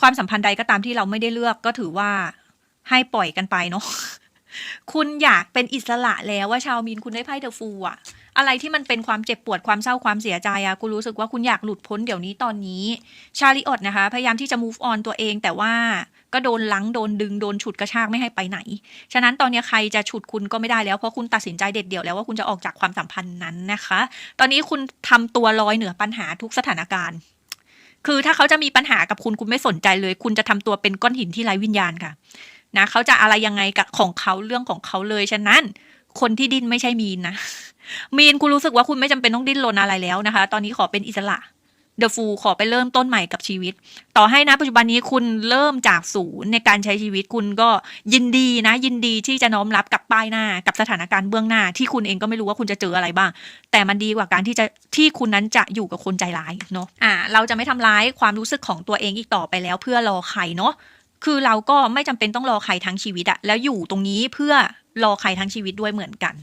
ความสัมพันธ์ใดก็ตามที่เราไม่ได้เลือกก็ถือว่าให้ปล่อยกันไปเนาะคุณอยากเป็นอิสระแล้วว่าชาวมีนคุณได้ไพ่เดอะฟูอะอะไรที่มันเป็นความเจ็บปวดความเศร้าความเสียใจอะคุณรู้สึกว่าคุณอยากหลุดพ้นเดี๋ยวนี้ตอนนี้ชาลิออตนะคะ พยายามที่จะ move on ตัวเองแต่ว่าก็โดนลังโดนดึงโดนฉุดกระชากไม่ให้ไปไหน ฉะนั้นตอนนี้ใครจะฉุดคุณก็ไม่ได้แล้ว เพราะคุณตัดสินใจเด็ดเดี่ยวแล้วว่าคุณจะออกจากความสัมพันธ์นั้นนะคะ ตอนนี้คุณทำตัวลอยเหนือปัญหาทุกสถานการณ์ คือถ้าเขาจะมีปัญหากับคุณคุณไม่สนใจเลย คุณจะทำตัวเป็นก้อนหินที่ไร้วิญญาณค่ะ นะเขาจะอะไรยังไงกับของเขาเรื่องของเขาเลยฉะนั้น คนที่ดิ้นไม่ใช่มีนนะมีนคุณรู้สึกว่าคุณไม่จำเป็นต้องดิ้นรนอะไรแล้วนะคะ ตอนนี้ขอเป็นอิสระ เดอะฟูขอไปเริ่มต้นใหม่กับชีวิต ต่อให้นะปัจจุบันนี้คุณเริ่มจากศูนย์ในการใช้ชีวิตคุณก็ยินดีนะ ยินดีที่จะน้อมรับกับป้ายหน้า กับสถานการณ์เบื้องหน้า ที่คุณเองก็ไม่รู้ว่าคุณจะเจออะไรบ้าง แต่มันดีกว่าการที่จะที่คุณนั้นจะอยู่กับคนใจร้ายเนาะอ่าเราจะไม่ทำร้ายความรู้สึกของตัวเองอีกต่อไปแล้ว เพื่อรอใครเนาะคือเราก็ไม่จำเป็นต้องรอใครทั้งชีวิตอะแล้วอยู่ตรงนี้เพื่อรอใครทั้งชีวิตด้วยเหมือนกัน